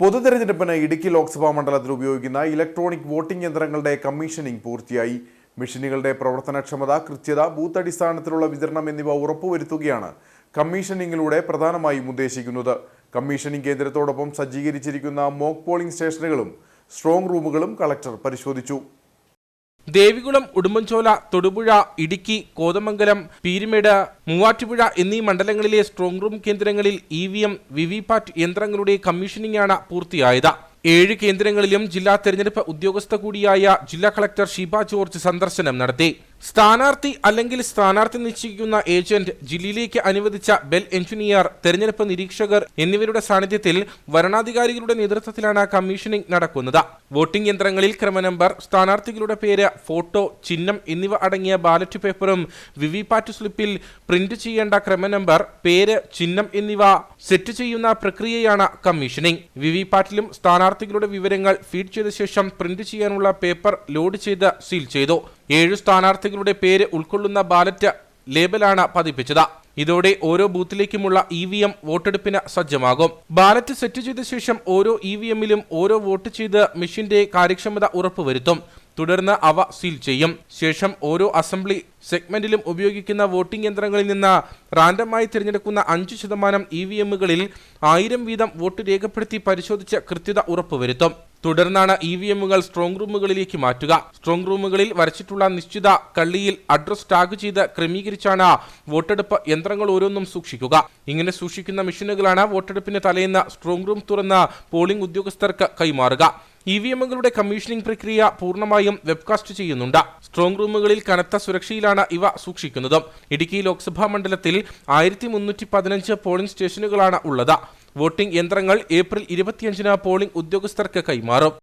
പൊതുതെരഞ്ഞെടുപ്പിന് ഇടുക്കി ലോക്സഭാ മണ്ഡലത്തിൽ ഉപയോഗിക്കുന്ന electronic voting യന്ത്രങ്ങളുടെ കമ്മീഷനിംഗ് പൂർത്തിയായി. മെഷീനുകളുടെ പ്രവർത്തനക്ഷമത കൃത്യത ബൂത്ത് അടിസ്ഥാനത്തിലുള്ള വിതരണം എന്നിവ ഉറപ്പുവരുത്തുകയാണ് കമ്മീഷനിങ്ങിലൂടെ പ്രധാനമായും ഉദ്ദേശിക്കുന്നത്. കമ്മീഷനിംഗ് കേന്ദ്രത്തോടൊപ്പം സജ്ജീകരിച്ചിരിക്കുന്ന മോക്ക് പോളിംഗ് സ്റ്റേഷനുകളും സ്ട്രോങ് റൂമുകളും കളക്ടർ പരിശോധിച്ചു. ദേവികുളം ഉടുമ്പൻചോല തൊടുപുഴ ഇടുക്കി കോതമംഗലം പീരുമേട് മൂവാറ്റുപുഴ എന്നീ മണ്ഡലങ്ങളിലെ സ്ട്രോങ് റൂം കേന്ദ്രങ്ങളിൽ ഇ വി എം വിവിപാറ്റ് യന്ത്രങ്ങളുടെ കമ്മീഷനിംഗാണ് പൂർത്തിയായത്. ഏഴ് കേന്ദ്രങ്ങളിലും ജില്ലാ തെരഞ്ഞെടുപ്പ് ഉദ്യോഗസ്ഥ കൂടിയായ ജില്ലാ കളക്ടർ ഷീബ ജോർജ് സന്ദർശനം നടത്തി. സ്ഥാനാർത്ഥി അല്ലെങ്കിൽ സ്ഥാനാർത്ഥി നിശ്ചയിക്കുന്ന ഏജന്റ് ജില്ലയിലേക്ക് അനുവദിച്ച ബെൽ എഞ്ചിനീയർ തെരഞ്ഞെടുപ്പ് നിരീക്ഷകർ എന്നിവരുടെ സാന്നിധ്യത്തിൽ വരണാധികാരികളുടെ നേതൃത്വത്തിലാണ് കമ്മീഷനിംഗ് നടക്കുന്നത്. വോട്ടിംഗ് യന്ത്രങ്ങളിൽ ക്രമനമ്പർ സ്ഥാനാർത്ഥികളുടെ പേര് ഫോട്ടോ ചിഹ്നം എന്നിവ അടങ്ങിയ ബാലറ്റ് പേപ്പറും വിവിപാറ്റ് സ്ലിപ്പിൽ പ്രിന്റ് ചെയ്യേണ്ട ക്രമനമ്പർ പേര് ചിഹ്നം എന്നിവ സെറ്റ് ചെയ്യുന്ന പ്രക്രിയയാണ് കമ്മീഷനിംഗ്. വിവിപാറ്റിലും സ്ഥാനാർത്ഥികളുടെ വിവരങ്ങൾ ഫീഡ് ചെയ്ത ശേഷം പ്രിന്റ് ചെയ്യാനുള്ള പേപ്പർ ലോഡ് ചെയ്ത് സീൽ ചെയ്തു. ഏഴു സ്ഥാനാർത്ഥികളുടെ പേര് ഉൾക്കൊള്ളുന്ന ബാലറ്റ് ലേബലാണ് പതിപ്പിച്ചത്. ഇതോടെ ഓരോ ബൂത്തിലേക്കുമുള്ള ഇ വി എം വോട്ടെടുപ്പിന് സജ്ജമാകും. ബാലറ്റ് സെറ്റ് ചെയ്ത ശേഷം ഓരോ ഇ വി എമ്മിലും ഓരോ വോട്ട് ചെയ്ത് മെഷീന്റെ കാര്യക്ഷമത ഉറപ്പുവരുത്തും. തുടർന്ന് അവ സീൽ ചെയ്യും. ശേഷം ഓരോ അസംബ്ലി സെഗ്മെന്റിലും ഉപയോഗിക്കുന്ന വോട്ടിംഗ് യന്ത്രങ്ങളിൽ നിന്ന് റാൻഡമായി തിരഞ്ഞെടുക്കുന്ന അഞ്ച് ശതമാനം ഇ വി എമ്മുകളിൽ ആയിരം വീതം വോട്ട് രേഖപ്പെടുത്തി പരിശോധിച്ച് കൃത്യത ഉറപ്പുവരുത്തും. തുടർന്നാണ് ഇ വി എമ്മുകൾ സ്ട്രോങ് റൂമുകളിലേക്ക് മാറ്റുക. സ്ട്രോങ് റൂമുകളിൽ വരച്ചിട്ടുള്ള നിശ്ചിത കള്ളിയിൽ അഡ്രസ് ടാഗ് ചെയ്ത് ക്രമീകരിച്ചാണ് വോട്ടെടുപ്പ് യന്ത്രങ്ങൾ ഓരോന്നും സൂക്ഷിക്കുക. ഇങ്ങനെ സൂക്ഷിക്കുന്ന മെഷീനുകളാണ് വോട്ടെടുപ്പിന് തലേന്ന് സ്ട്രോങ് റൂം തുറന്ന് പോളിംഗ് ഉദ്യോഗസ്ഥർക്ക് കൈമാറുക. ഇ വി എമ്മുകളുടെ കമ്മീഷനിംഗ് പ്രക്രിയ പൂർണമായും വെബ്കാസ്റ്റ് ചെയ്യുന്നുണ്ട്. സ്ട്രോങ് റൂമുകളിൽ കനത്ത സുരക്ഷയിലാണ് ഇവ സൂക്ഷിക്കുന്നത്. ഇടുക്കി ലോക്സഭാ മണ്ഡലത്തിൽ ആയിരത്തി മുന്നൂറ്റി പതിനഞ്ച് പോളിംഗ് സ്റ്റേഷനുകളാണ് ഉള്ളത്. വോട്ടിംഗ് യന്ത്രങ്ങൾ ഏപ്രിൽ ഇരുപത്തിയഞ്ചിന് പോളിംഗ് ഉദ്യോഗസ്ഥർക്ക് കൈമാറും.